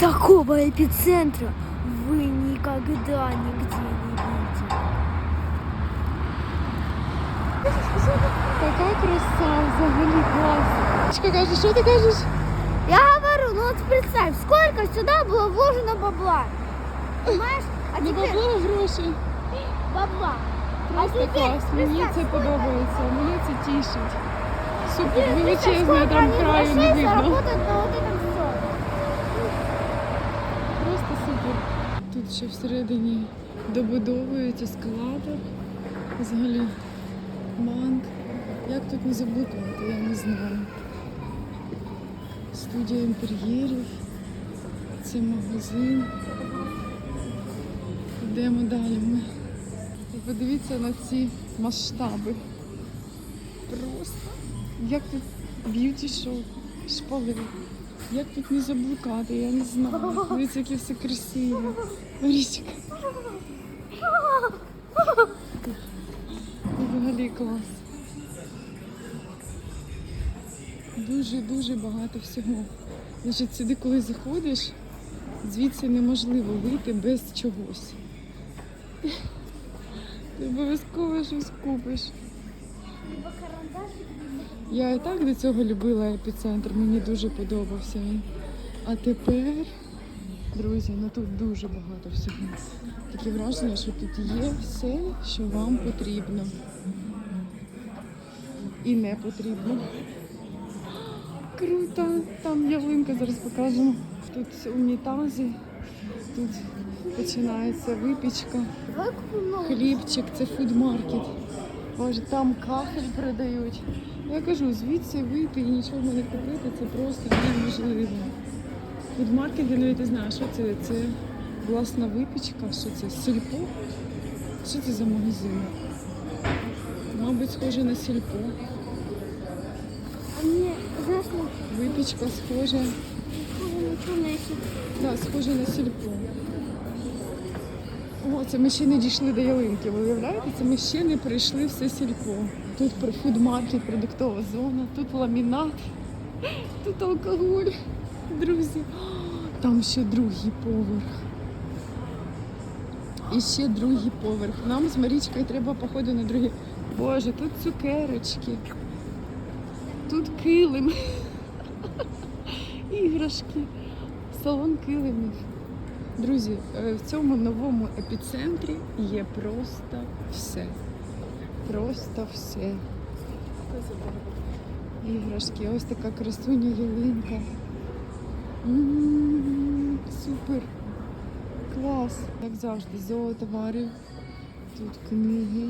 Такого эпицентра вы никогда нигде не видели. Така краса, взагалі клас. Чка каже, що ти кажеш? Я говорю, ну вот представь, сколько сюда было вложено бабла. Понимаешь? А Не теперь бабло, гроші. бабла. Просто теперь клас. Мені представь, це сколько- подобається, мене це тішить. Супер, Представь, величезне, сколько там они краю не грошей видно. заработают на вот Ще всередині добудовують ескалатор. Взагалі банк. Як тут не заблукати, я не знаю. Студія інтер'єрів. Це магазин. Йдемо далі ми. Подивіться на ці масштаби. Просто як тут б'юті шоу, шпали. Як тут не заблукати, я не знаю. Дивіться, яке все красиве. Марічка. Взагалі клас. Дуже-дуже багато всього. Значить, сюди, коли заходиш, звідси неможливо вийти без чогось. Ти обов'язково щось купиш. Я і так до цього любила епіцентр, мені дуже подобався він. А тепер, друзі, ну тут дуже багато всього. Таке враження, що тут є все, що вам потрібно. І не потрібно. Круто! Там ялинка, зараз покажемо. Тут унітази, тут починається випічка. Хлібчик, це фудмаркет. Боже, там кафель продають. Я кажу, звідси вийти і нічого не купити, це просто неможливо. Фудмаркет, я навіть не знаю, що це. Це власна випічка, що це? Сільпо? Що це за магазин? Мабуть, схоже на сільпо. А ну, Випічка схожа. что на эти- Так, схоже на сільпо. О, це ми ще не дійшли до ялинки. Ви уявляєте? Це ми ще не прийшли все сільпо. Тут фудмаркет, продуктова зона, тут ламінат, тут алкоголь. Друзі, там ще другий поверх. І ще другий поверх. Нам з Марічкою треба, походу, на другий. Боже, тут цукерочки. Тут килим. Іграшки. Салон килимів. Друзі, е, в цьому новому епіцентрі є просто все. Просто все. Іграшки, ось така красуня ялинка. Супер. Клас. Як завжди, зоотовари. Тут книги.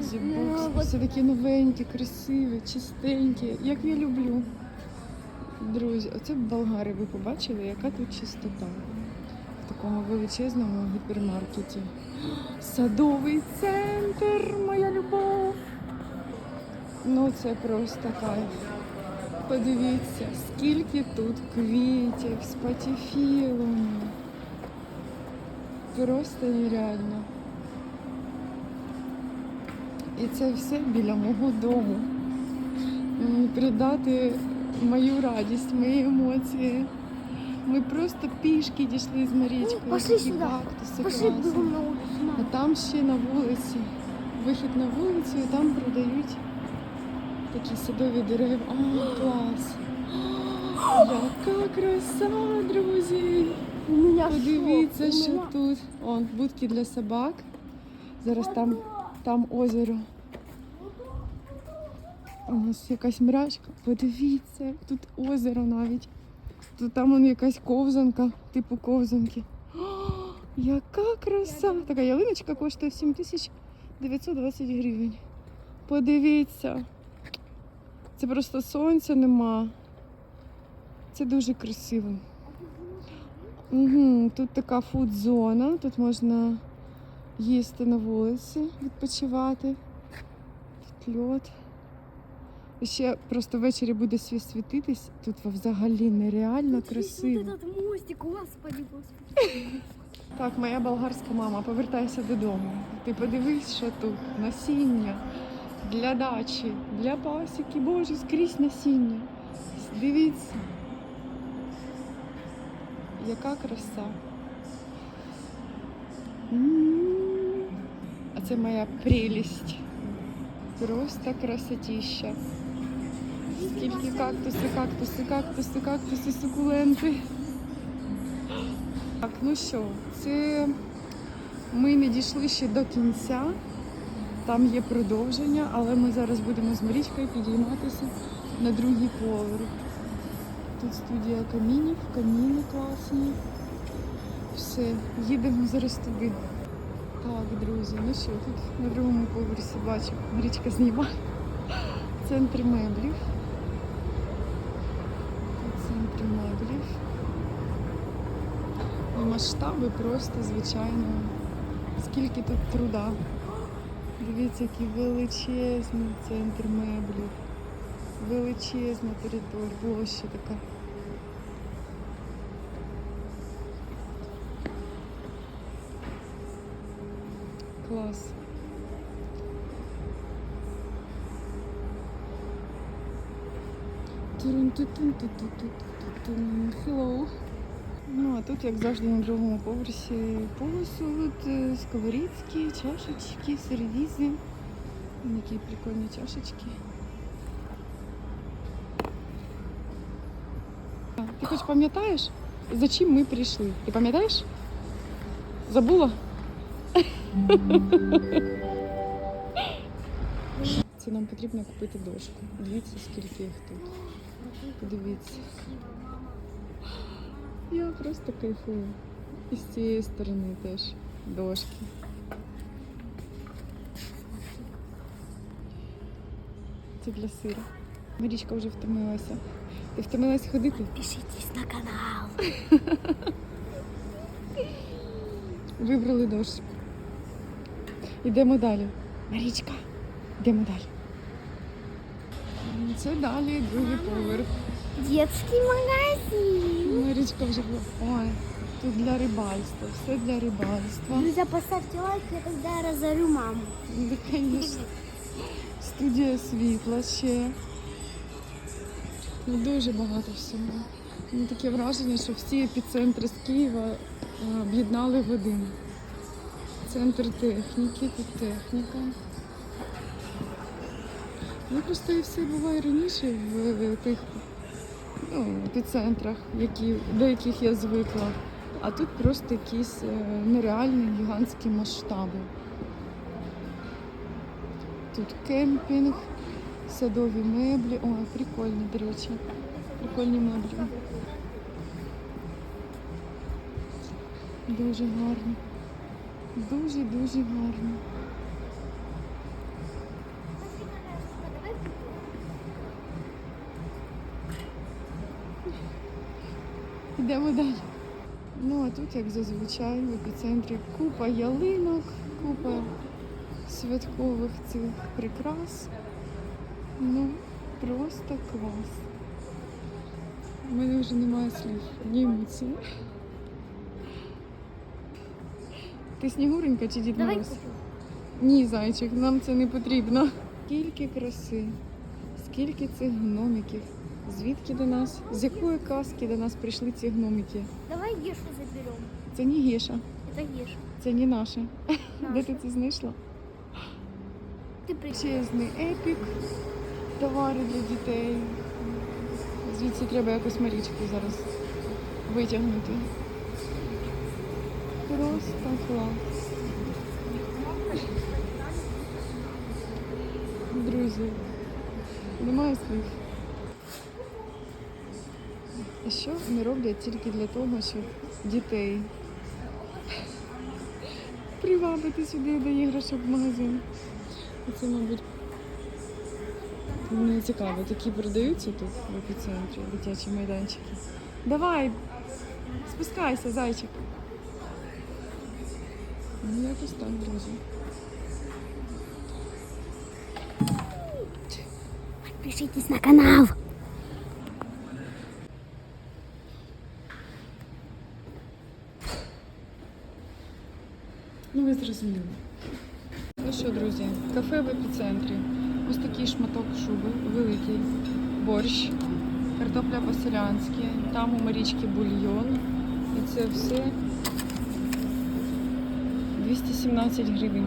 Зібокс. Все такі новенькі, красиві, чистенькі, як я люблю. Друзі, оце болгари ви побачили, яка тут чистота в такому величезному гіпермаркеті. Садовий центр, моя любов. Ну це просто кайф. Подивіться, скільки тут квітів з патіфілами. Просто нереально. І це все біля мого дому. М, Передати мою радість, мої емоції. Ми просто пішки дійшли з Марічкою. Пошли Такі сюди. кактуси Пошли класні. на улицу. А там ще на вулиці. Вихід на вулицю, і там продають такі садові дерева. О, клас! Яка краса, друзі! У меня Подивіться, у що тут. Он, будки для собак. Зараз там, там озеро. У нас якась мрячка. Подивіться, тут озеро навіть. Тут там он якась ковзанка, типу ковзанки. О, яка краса! Така ялиночка коштує 7920 гривень. Подивіться. Це просто сонця нема. Це дуже красиво. Угу, тут така фуд-зона, тут можна їсти на вулиці, відпочивати. Тут льод. Ще просто ввечері буде світ світитись. Тут взагалі нереально Тут красиво. Этот мостик, господи, господи. Так, моя болгарська мама, повертайся додому. Ти подивись, що тут насіння для дачі, для пасіки, боже, скрізь насіння. Дивіться. яка краса. М. А це моя прелість. Просто красотища. Скільки кактуси, кактуси, кактуси, кактуси, сукуленти. Так, ну що, це ми не дійшли ще до кінця. Там є продовження, але ми зараз будемо з Марічкою підійматися на другий поверх. Тут студія камінів, каміни класні. Все, їдемо зараз туди. Так, друзі, ну що, тут на другому поверсі бачу, Марічка знімає. Центр меблів. Тут центр меблів. І масштаби просто, звичайно, скільки тут труда. Дивіться, який величезний центр меблів. Величезна територія, площа така. Клас. Hello. Ну, а тут, як завжди, на другому поверсі посуд, е, сковорідки, чашечки, сервізи. Які прикольні чашечки. Ти хоч пам'ятаєш, за чим ми прийшли? Ти пам'ятаєш? Забула? Це нам потрібно купити дошку. Дивіться, скільки їх тут. Подивіться. Я просто кайфую. І з цієї сторони теж дошки. Це для сира. Марічка вже втомилася. Ти втомилась ходити? Підпишитесь на канал. Вибрали дошку. Йдемо далі. Марічка, йдемо далі. Це далі другий поверх. Детский магазин. Марічка вже була. Ой, тут для рибальства, все для рибальства. Друзья, поставьте лайк, я тогда разорю маму. Ну, звісно. Студія світла ще. Ну, дуже багато всього. Ну, таке враження, що всі епіцентри з Києва е, об'єднали в один. Центр техніки, тут техніка. Ну просто і все буває раніше в тих ну, епіцентрах, які, до яких я звикла. А тут просто якісь е, нереальні гігантські масштаби. Тут кемпінг, садові меблі. О, прикольні, до речі. Прикольні меблі. Дуже гарно. Дуже-дуже гарно. Йдемо далі. Ну, а тут, як зазвичай, в епіцентрі купа ялинок, купа святкових цих прикрас. Ну, просто клас. У мене вже немає слів, одні емоції. Ти снігуренька чи Дід Мороз? Ні, зайчик, нам це не потрібно. Скільки краси, скільки цих гномиків. Звідки до нас? З якої казки до нас прийшли ці гномики? Давай Гешу заберем. Це не Геша, Это Геша. це не наше. Де ти це знайшла? Ты при... Епік, товари для дітей. Звідси треба якось Марічку зараз витягнути. Просто клас. Друзі, немає слів. А що вони роблять тільки для того, щоб дітей привабити сюди до іграшок в магазин. Це, мабуть, мені цікаво, такі продаються тут в епіцентрі, дитячі майданчики. Давай, спускайся, зайчик. Ну, якось так, друзі. Подпишитесь на канал. Ну. Ну що, друзі, кафе в епіцентрі. Ось такий шматок шуби, великий борщ, картопля по-селянськи, там у Марічки бульйон. І це все 217 гривень.